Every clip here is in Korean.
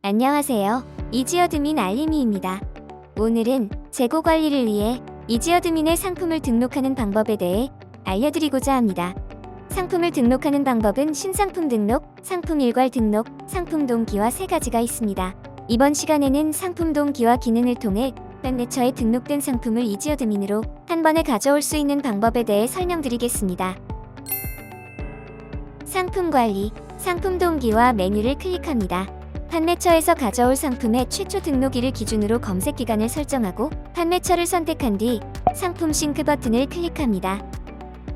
안녕하세요. 이지어드민 알림이입니다. 오늘은 재고 관리를 위해 이지어드민의 상품을 등록하는 방법에 대해 알려드리고자 합니다. 상품을 등록하는 방법은 신상품 등록, 상품 일괄 등록, 상품 동기화 세 가지가 있습니다. 이번 시간에는 상품 동기화 기능을 통해 팬매처에 등록된 상품을 이지어드민으로 한 번에 가져올 수 있는 방법에 대해 설명드리겠습니다. 상품 관리, 상품 동기화 메뉴를 클릭합니다. 판매처에서 가져올 상품의 최초 등록일을 기준으로 검색 기간을 설정하고 판매처를 선택한 뒤 상품 싱크 버튼을 클릭합니다.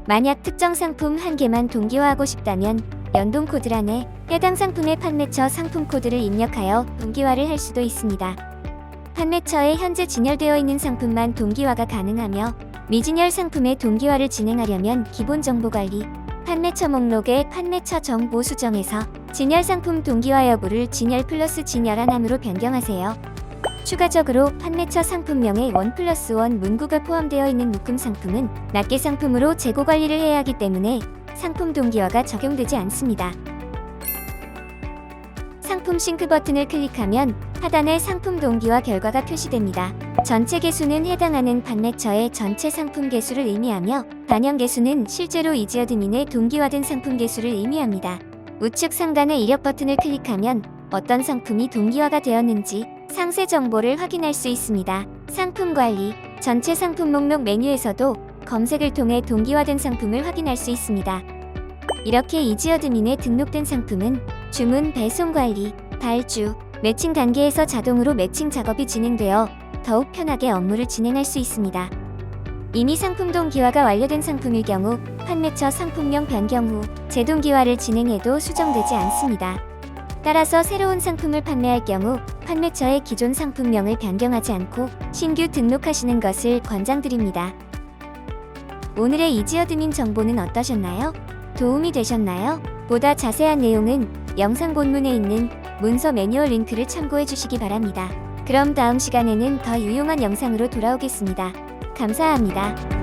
만약 특정 상품 한 개만 동기화하고 싶다면 연동 코드란에 해당 상품의 판매처 상품 코드를 입력하여 동기화를 할 수도 있습니다. 판매처에 현재 진열되어 있는 상품만 동기화가 가능하며 미진열 상품의 동기화를 진행하려면 기본 정보 관리, 판매처 목록의 판매처 정보 수정에서 진열 상품 동기화 여부를 진열 플러스 진열 하남으로 변경하세요. 추가적으로 판매처 상품명에 원 플러스 원 문구가 포함되어 있는 묶음 상품은 낱개 상품으로 재고 관리를 해야 하기 때문에 상품 동기화가 적용되지 않습니다. 상품 싱크 버튼을 클릭하면 하단에 상품 동기화 결과가 표시됩니다. 전체 개수는 해당하는 판매처의 전체 상품 개수를 의미하며 반영 개수는 실제로 이지어드민의 동기화된 상품 개수를 의미합니다. 우측 상단의 이력 버튼을 클릭하면 어떤 상품이 동기화가 되었는지 상세 정보를 확인할 수 있습니다. 상품 관리, 전체 상품 목록 메뉴에서도 검색을 통해 동기화된 상품을 확인할 수 있습니다. 이렇게 이지어드민에 등록된 상품은 주문 배송 관리, 발주, 매칭 단계에서 자동으로 매칭 작업이 진행되어 더욱 편하게 업무를 진행할 수 있습니다. 이미 상품 동 기화가 완료된 상품일 경우 판매처 상품명 변경 후 재동기화를 진행해도 수정되지 않습니다. 따라서 새로운 상품을 판매할 경우 판매처의 기존 상품명을 변경하지 않고 신규 등록하시는 것을 권장드립니다. 오늘의 이지어드민 정보는 어떠셨나요? 도움이 되셨나요? 보다 자세한 내용은 영상 본문에 있는 문서 매뉴얼 링크를 참고해 주시기 바랍니다. 그럼 다음 시간에는 더 유용한 영상으로 돌아오겠습니다. 감사합니다.